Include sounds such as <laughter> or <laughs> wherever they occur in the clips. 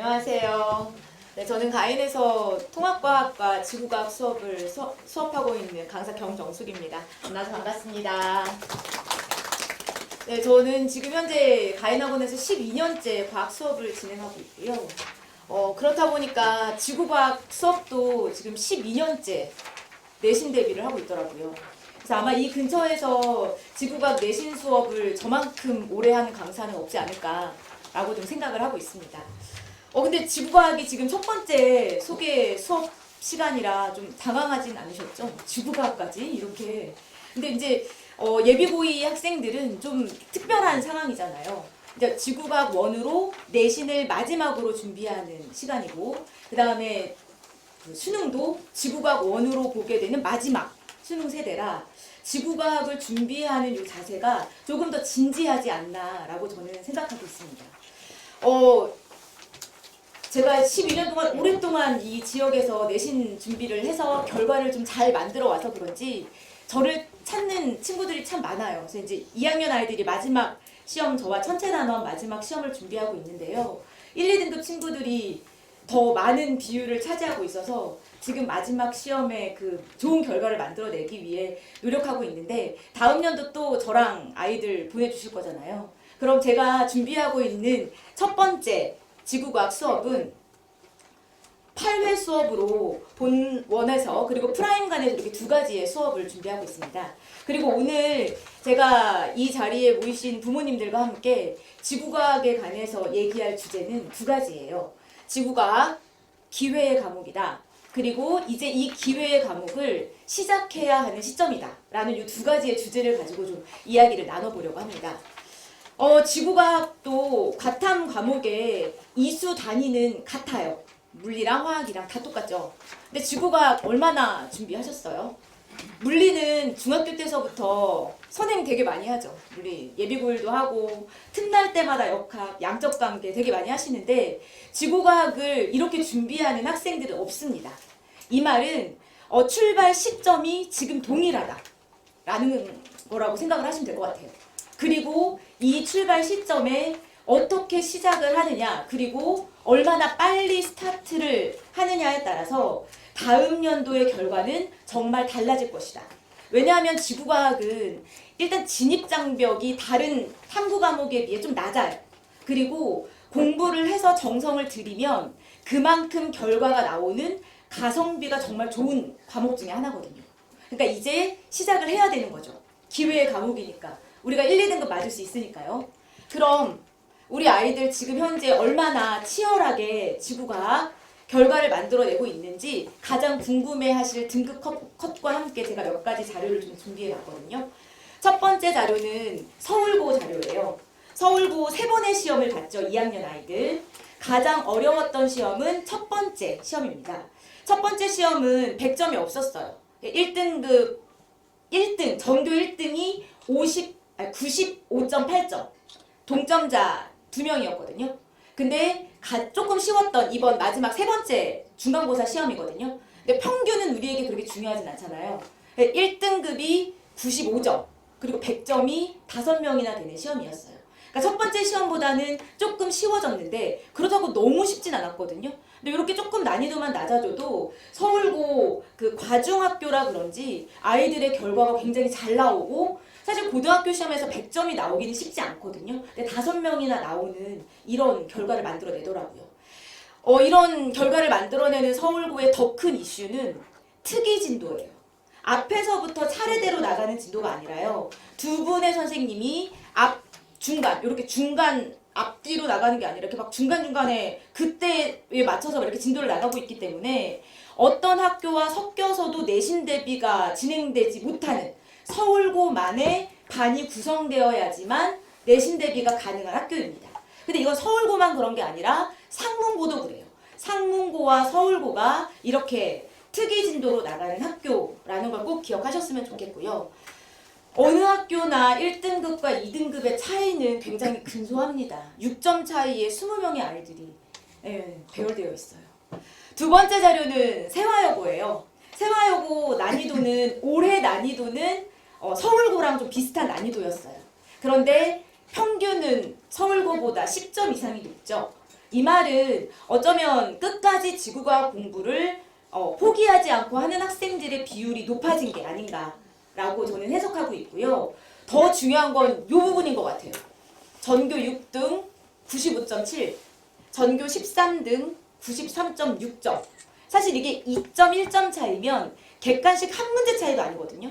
안녕하세요. 네, 저는 가인에서 통합과학과 지구과학 수업을 수, 수업하고 있는 강사 경정숙입니다. 만나서 반갑습니다. 네, 저는 지금 현재 가인학원에서 12년째 과학 수업을 진행하고 있고요. 어, 그렇다 보니까 지구과학 수업도 지금 12년째 내신 대비를 하고 있더라고요. 그래서 아마 이 근처에서 지구과학 내신 수업을 저만큼 오래 하는 강사는 없지 않을까라고 좀 생각을 하고 있습니다. 어 근데 지구과학이 지금 첫 번째 소개 수업 시간이라 좀 당황하진 않으셨죠? 지구과학까지 이렇게. 근데 이제 어, 예비고이 학생들은 좀 특별한 상황이잖아요. 이제 지구과학 원으로 내신을 마지막으로 준비하는 시간이고 그 다음에 그 수능도 지구과학 원으로 보게 되는 마지막 수능 세대라 지구과학을 준비하는 이 자세가 조금 더 진지하지 않나라고 저는 생각하고 있습니다. 어, 제가 12년 동안 오랫동안 이 지역에서 내신 준비를 해서 결과를 좀 잘 만들어 와서 그런지 저를 찾는 친구들이 참 많아요. 그래서 이제 2학년 아이들이 마지막 시험 저와 천체 단원 마지막 시험을 준비하고 있는데요. 1, 2등급 친구들이 더 많은 비율을 차지하고 있어서 지금 마지막 시험에 그 좋은 결과를 만들어내기 위해 노력하고 있는데 다음 년도 또 저랑 아이들 보내주실 거잖아요. 그럼 제가 준비하고 있는 첫 번째 지구과학 수업은 8회 수업으로 본원에서 그리고 프라임 간에서 이렇게 두 가지의 수업을 준비하고 있습니다. 그리고 오늘 제가 이 자리에 모이신 부모님들과 함께 지구과학에 관해서 얘기할 주제는 두 가지예요. 지구과학 기회의 과목이다. 그리고 이제 이 기회의 과목을 시작해야 하는 시점이다. 라는 이 두 가지의 주제를 가지고 좀 이야기를 나눠보려고 합니다. 어, 지구과학도 과탐 과목의 이수 단위는 같아요. 물리랑 화학이랑 다 똑같죠. 근데 지구과학 얼마나 준비하셨어요? 물리는 중학교 때서부터 선행 되게 많이 하죠. 물리 예비고일도 하고 틈날 때마다 역학, 양적 관계 되게 많이 하시는데 지구과학을 이렇게 준비하는 학생들은 없습니다. 이 말은 어, 출발 시점이 지금 동일하다라는 거라고 생각을 하시면 될 것 같아요. 그리고 이 출발 시점에 어떻게 시작을 하느냐, 그리고 얼마나 빨리 스타트를 하느냐에 따라서 다음 연도의 결과는 정말 달라질 것이다. 왜냐하면 지구과학은 일단 진입 장벽이 다른 탐구 과목에 비해 좀 낮아요. 그리고 공부를 해서 정성을 들이면 그만큼 결과가 나오는 가성비가 정말 좋은 과목 중에 하나거든요. 그러니까 이제 시작을 해야 되는 거죠. 기회의 과목이니까. 우리가 1, 2등급 맞을 수 있으니까요. 그럼 우리 아이들 지금 현재 얼마나 치열하게 지구과학 결과를 만들어내고 있는지 가장 궁금해하실 등급 컷, 컷과 함께 제가 몇 가지 자료를 좀 준비해봤거든요. 첫 번째 자료는 서울고 자료예요. 서울고 세 번의 시험을 봤죠. 2학년 아이들. 가장 어려웠던 시험은 첫 번째 시험입니다. 첫 번째 시험은 100점이 없었어요. 1등급 1등 전교 1등이 50 아니, 95.8점. 동점자 두 명이었거든요. 근데 가, 조금 쉬웠던 이번 마지막 세 번째 중간고사 시험이거든요. 근데 평균은 우리에게 그렇게 중요하진 않잖아요. 1등급이 95점, 그리고 100점이 5명이나 되는 시험이었어요. 그러니까 첫 번째 시험보다는 조금 쉬워졌는데 그렇다고 너무 쉽진 않았거든요. 근데 이렇게 조금 난이도만 낮아져도 서울고 그 과중학교라 그런지 아이들의 결과가 굉장히 잘 나오고 사실 고등학교 시험에서 100점이 나오기는 쉽지 않거든요. 근데 다섯 명이나 나오는 이런 결과를 만들어내더라고요. 어, 이런 결과를 만들어내는 서울고의 더 큰 이슈는 특이 진도예요. 앞에서부터 차례대로 나가는 진도가 아니라요. 두 분의 선생님이 앞, 중간, 이렇게 중간 앞뒤로 나가는 게 아니라 이렇게 막 중간중간에 그때에 맞춰서 이렇게 진도를 나가고 있기 때문에 어떤 학교와 섞여서도 내신 대비가 진행되지 못하는 서울고만의 반이 구성되어야지만 내신 대비가 가능한 학교입니다. 근데 이건 서울고만 그런 게 아니라 상문고도 그래요. 상문고와 서울고가 이렇게 특이 진도로 나가는 학교라는 걸 꼭 기억하셨으면 좋겠고요. 어느 학교나 1등급과 2등급의 차이는 굉장히 근소합니다. 6점 차이에 20명의 아이들이 예, 배열되어 있어요. 두 번째 자료는 세화여고예요. 세화여고 난이도는 올해 난이도는 어, 서울고랑 좀 비슷한 난이도였어요. 그런데 평균은 서울고보다 10점 이상이 높죠. 이 말은 어쩌면 끝까지 지구과학 공부를 어, 포기하지 않고 하는 학생들의 비율이 높아진 게 아닌가라고 저는 해석하고 있고요. 더 중요한 건 이 부분인 것 같아요. 전교 6등 95.7, 전교 13등 93.6점. 사실 이게 2.1점 차이면 객관식 한 문제 차이도 아니거든요.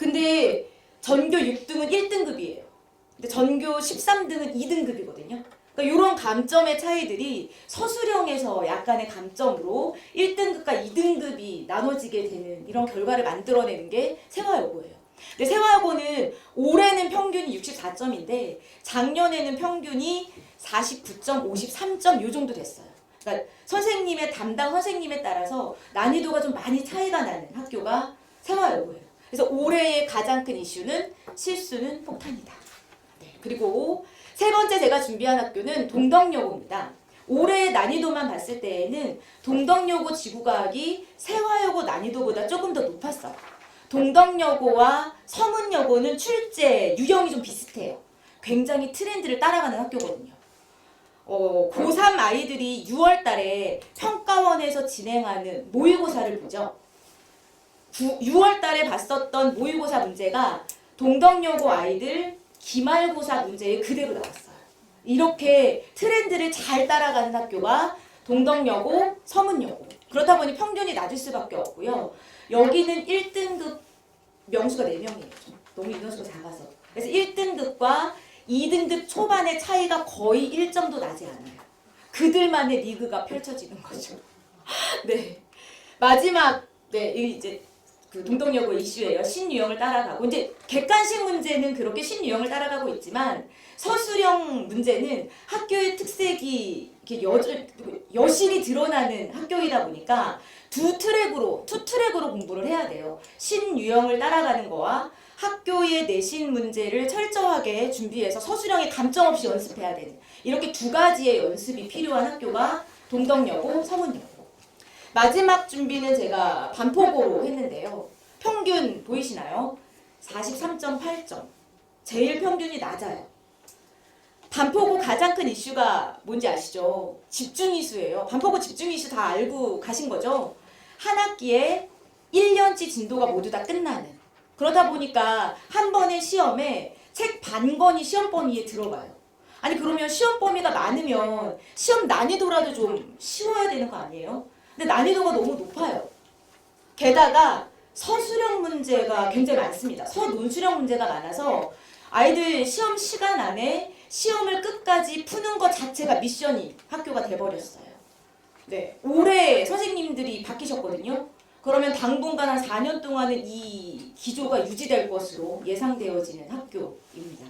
근데 전교 6등은 1등급이에요. 근데 전교 13등은 2등급이거든요. 그러니까 이런 감점의 차이들이 서술형에서 약간의 감점으로 1등급과 2등급이 나눠지게 되는 이런 결과를 만들어내는 게 세화여고예요. 근데 세화여고는 올해는 평균이 64점인데 작년에는 평균이 49점, 53점 요 정도 됐어요. 그러니까 선생님의 담당 선생님에 따라서 난이도가 좀 많이 차이가 나는 학교가 세화여고예요. 그래서 올해의 가장 큰 이슈는 실수는 폭탄이다. 네, 그리고 세 번째 제가 준비한 학교는 동덕여고입니다. 올해의 난이도만 봤을 때에는 동덕여고 지구과학이 세화여고 난이도보다 조금 더 높았어요. 동덕여고와 서문여고는 출제 유형이 좀 비슷해요. 굉장히 트렌드를 따라가는 학교거든요. 어, 고3 아이들이 6월 달에 평가원에서 진행하는 모의고사를 보죠. 6월 달에 봤었던 모의고사 문제가 동덕여고 아이들 기말고사 문제에 그대로 나왔어요. 이렇게 트렌드를 잘 따라가는 학교가 동덕여고, 서문여고. 그렇다 보니 평균이 낮을 수밖에 없고요. 여기는 1등급 명수가 4명이에요. 너무 인원수가 작아서. 그래서 1등급과 2등급 초반의 차이가 거의 1점도 나지 않아요. 그들만의 리그가 펼쳐지는 거죠. <laughs> 네. 마지막, 네, 이 이제 그 동덕여고 이슈예요. 신유형을 따라가고 이제 객관식 문제는 그렇게 신유형을 따라가고 있지만 서술형 문제는 학교의 특색이 여, 여실히 드러나는 학교이다 보니까 두 트랙으로 투 트랙으로 공부를 해야 돼요. 신유형을 따라가는 거와 학교의 내신 문제를 철저하게 준비해서 서술형에 감점 없이 연습해야 되는 이렇게 두 가지의 연습이 필요한 학교가 동덕여고, 서문여고. 마지막 준비는 제가 반포고로 했는데요. 평균 보이시나요? 43.8점. 제일 평균이 낮아요. 반포고 가장 큰 이슈가 뭔지 아시죠? 집중 이수예요. 반포고 집중 이수 다 알고 가신 거죠? 한 학기에 1년치 진도가 모두 다 끝나는. 그러다 보니까 한 번의 시험에 책 반 권이 시험 범위에 들어가요. 아니 그러면 시험 범위가 많으면 시험 난이도라도 좀 쉬워야 되는 거 아니에요? 근데 난이도가 너무 높아요. 게다가 서술형 문제가 굉장히 많습니다. 서논술형 문제가 많아서 아이들 시험 시간 안에 시험을 끝까지 푸는 것 자체가 미션이 학교가 돼버렸어요. 네, 올해 선생님들이 바뀌셨거든요. 그러면 당분간 한 4년 동안은 이 기조가 유지될 것으로 예상되어지는 학교입니다.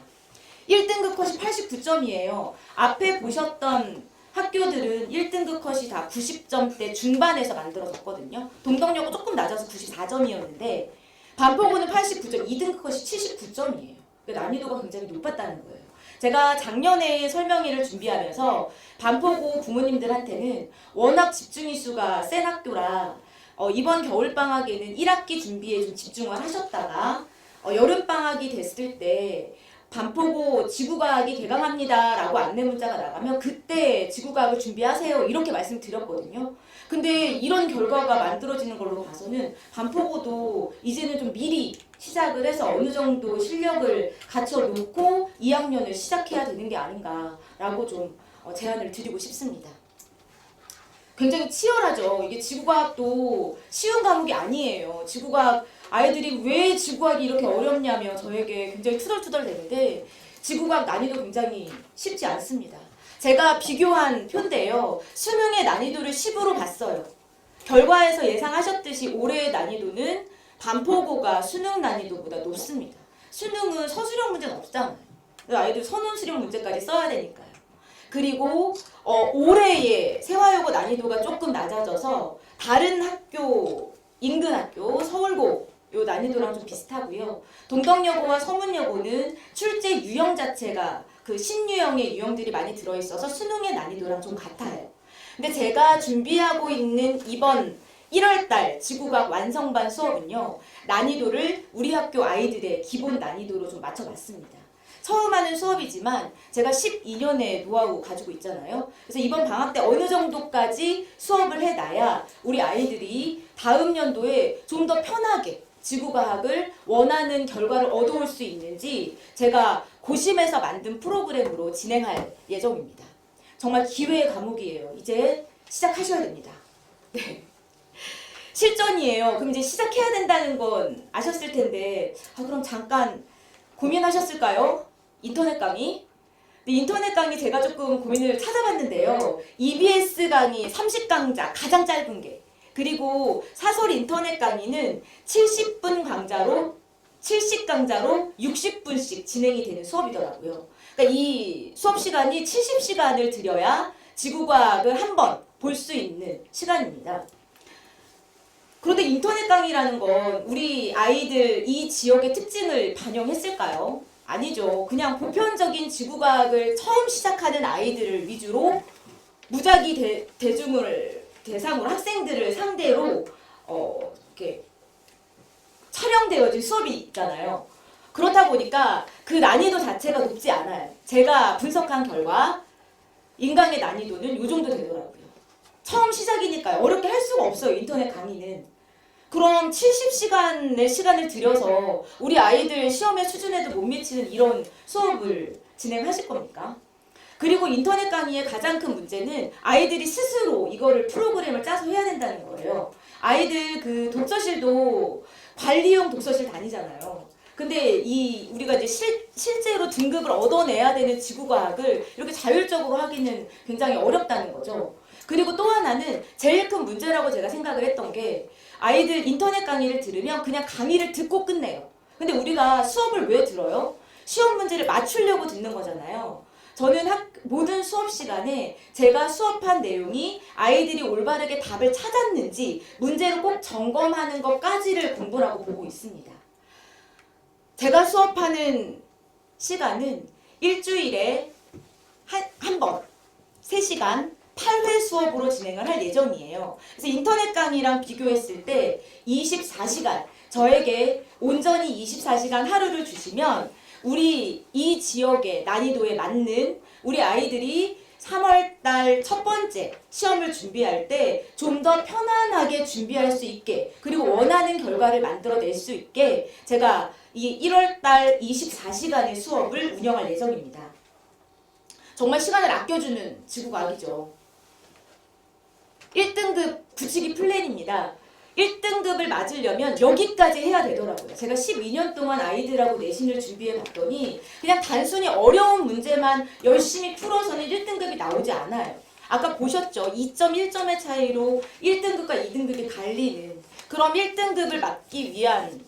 1등급 컷이 89점이에요. 앞에 보셨던 학교들은 1등급 컷이 다 90점대 중반에서 만들어졌거든요. 동덕여고 조금 낮아서 94점이었는데 반포고는 89점, 2등급 컷이 79점이에요. 난이도가 굉장히 높았다는 거예요. 제가 작년에 설명회를 준비하면서 반포고 부모님들한테는 워낙 집중이수가 센 학교라 어, 이번 겨울방학에는 1학기 준비에 좀 집중을 하셨다가 어, 여름방학이 됐을 때 반포고 지구과학이 개강합니다라고 안내 문자가 나가면 그때 지구과학을 준비하세요 이렇게 말씀드렸거든요. 근데 이런 결과가 만들어지는 걸로 봐서는 반포고도 이제는 좀 미리 시작을 해서 어느 정도 실력을 갖춰놓고 2학년을 시작해야 되는 게 아닌가라고 좀 어, 제안을 드리고 싶습니다. 굉장히 치열하죠. 이게 지구과학도 쉬운 과목이 아니에요. 지구과학 아이들이 왜 지구과학이 이렇게 어렵냐며 저에게 굉장히 투덜투덜 대는데 지구과학 난이도 굉장히 쉽지 않습니다. 제가 비교한 표인데요. 수능의 난이도를 10으로 봤어요. 결과에서 예상하셨듯이 올해의 난이도는 반포고가 수능 난이도보다 높습니다. 수능은 서술형 문제는 없잖아요. 아이들 선원 수령 문제까지 써야 되니까요. 그리고 어, 올해의 세화 난이도가 조금 낮아져서 다른 학교 인근 학교 서울고 요 난이도랑 좀 비슷하고요. 동덕여고와 서문여고는 출제 유형 자체가 그 신유형의 유형들이 많이 들어있어서 수능의 난이도랑 좀 같아요. 근데 제가 준비하고 있는 이번 1월달 지구과학 완성반 수업은요 난이도를 우리 학교 아이들의 기본 난이도로 좀 맞춰봤습니다. 처음 하는 수업이지만 제가 12년의 노하우 가지고 있잖아요. 그래서 이번 방학 때 어느 정도까지 수업을 해놔야 우리 아이들이 다음 연도에 좀 더 편하게 지구과학을 원하는 결과를 얻어올 수 있는지 제가 고심해서 만든 프로그램으로 진행할 예정입니다. 정말 기회의 과목이에요. 이제 시작하셔야 됩니다. <laughs> 네. 실전이에요. 그럼 이제 시작해야 된다는 건 아셨을 텐데, 아, 그럼 잠깐 고민하셨을까요? 인터넷 강의? 근데 인터넷 강의 제가 조금 고민을 찾아봤는데요. EBS 강의 30강좌, 가장 짧은 게. 그리고 사설 인터넷 강의는 70분 강좌로 70강좌로 60분씩 진행이 되는 수업이더라고요. 그러니까 이 수업 시간이 70시간을 들여야 지구과학을 한 번 볼 수 있는 시간입니다. 그런데 인터넷 강의라는 건 우리 아이들 이 지역의 특징을 반영했을까요? 아니죠. 그냥 보편적인 지구과학을 처음 시작하는 아이들을 위주로 무작위 대, 대중을 대상으로 학생들을 상대로 어, 이렇게 촬영되어진 수업이 있잖아요. 그렇다 보니까 그 난이도 자체가 높지 않아요. 제가 분석한 결과 인강의 난이도는 이 정도 되더라고요. 처음 시작이니까요. 어렵게 할 수가 없어요. 인터넷 강의는. 그럼 70시간의 시간을 들여서 우리 아이들 시험의 수준에도 못 미치는 이런 수업을 진행하실 겁니까? 그리고 인터넷 강의의 가장 큰 문제는 아이들이 스스로 이거를 프로그램을 짜서 해야 된다는 거예요. 아이들 그 독서실도 관리용 독서실 다니잖아요. 근데 이 우리가 이제 실, 실제로 등급을 얻어내야 되는 지구과학을 이렇게 자율적으로 하기는 굉장히 어렵다는 거죠. 그리고 또 하나는 제일 큰 문제라고 제가 생각을 했던 게 아이들 인터넷 강의를 들으면 그냥 강의를 듣고 끝내요. 근데 우리가 수업을 왜 들어요? 시험 문제를 맞추려고 듣는 거잖아요. 저는 학, 모든 수업 시간에 제가 수업한 내용이 아이들이 올바르게 답을 찾았는지 문제를 꼭 점검하는 것까지를 공부라고 보고 있습니다. 제가 수업하는 시간은 일주일에 한, 한 번, 3시간, 8회 수업으로 진행을 할 예정이에요. 그래서 인터넷 강의랑 비교했을 때 24시간, 저에게 온전히 24시간 하루를 주시면 우리 이 지역의 난이도에 맞는 우리 아이들이 3월달 첫 번째 시험을 준비할 때 좀 더 편안하게 준비할 수 있게 그리고 원하는 결과를 만들어낼 수 있게 제가 이 1월달 24시간의 수업을 운영할 예정입니다. 정말 시간을 아껴주는 지구과학이죠. 1등급 굳히기 플랜입니다. 1등급을 맞으려면 여기까지 해야 되더라고요. 제가 12년 동안 아이들하고 내신을 준비해 봤더니 그냥 단순히 어려운 문제만 열심히 풀어서는 1등급이 나오지 않아요. 아까 보셨죠? 2.1점의 차이로 1등급과 2등급이 갈리는 그럼 1등급을 맞기 위한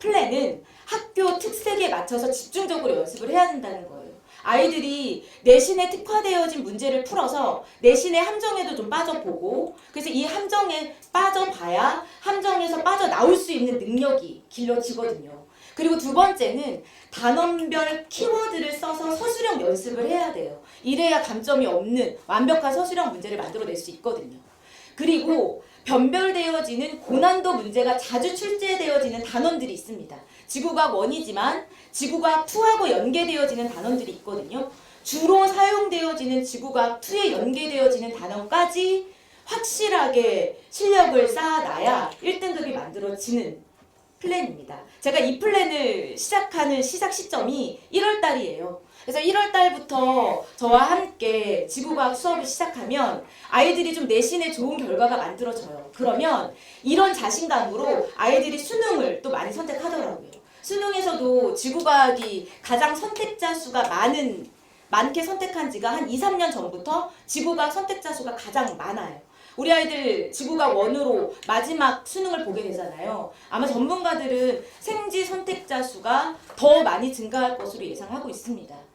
플랜은 학교 특색에 맞춰서 집중적으로 연습을 해야 된다는 거예요. 아이들이 내신에 특화되어진 문제를 풀어서 내신의 함정에도 좀 빠져보고 그래서 이 함정에 빠져봐야 함정에서 빠져나올 수 있는 능력이 길러지거든요. 그리고 두 번째는 단원별 키워드를 써서 서술형 연습을 해야 돼요. 이래야 감점이 없는 완벽한 서술형 문제를 만들어낼 수 있거든요. 그리고 변별되어지는 고난도 문제가 자주 출제되어지는 단원들이 있습니다. 지구과학 1이지만 지구과학 2하고 연계되어지는 단원들이 있거든요. 주로 사용되어지는 지구과학 2에 연계되어지는 단원까지 확실하게 실력을 쌓아놔야 1등급이 만들어지는 플랜입니다. 제가 이 플랜을 시작하는 시작 시점이 1월 달이에요. 그래서 1월 달부터 저와 함께 지구과학 수업을 시작하면 아이들이 좀 내신에 좋은 결과가 만들어져요. 그러면 이런 자신감으로 아이들이 수능을 또 많이 선택하더라고요. 수능에서도 지구과학이 가장 선택자 수가 많은 많게 선택한 지가 한 2, 3년 전부터 지구과학 선택자 수가 가장 많아요. 우리 아이들 지구과학 원으로 마지막 수능을 보게 되잖아요. 아마 전문가들은 생지 선택자 수가 더 많이 증가할 것으로 예상하고 있습니다.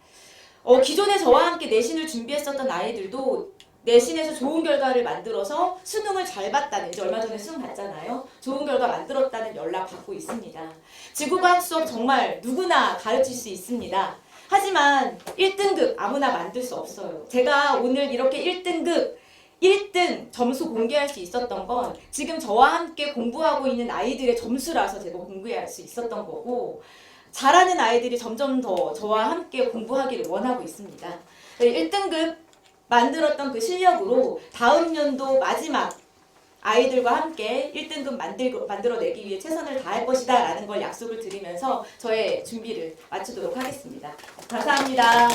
어, 기존에 저와 함께 내신을 준비했었던 아이들도 내신에서 좋은 결과를 만들어서 수능을 잘 봤다는 이제 얼마 전에 수능 봤잖아요. 좋은 결과 만들었다는 연락 받고 있습니다. 지구과학 수업 정말 누구나 가르칠 수 있습니다. 하지만 1등급 아무나 만들 수 없어요. 제가 오늘 이렇게 1등급 1등 점수 공개할 수 있었던 건 지금 저와 함께 공부하고 있는 아이들의 점수라서 제가 공개할 수 있었던 거고 잘하는 아이들이 점점 더 저와 함께 공부하기를 원하고 있습니다. 1등급 만들었던 그 실력으로 다음 연도 마지막 아이들과 함께 1등급 만들고, 만들어내기 위해 최선을 다할 것이다 라는 걸 약속을 드리면서 저의 준비를 마치도록 하겠습니다. 감사합니다.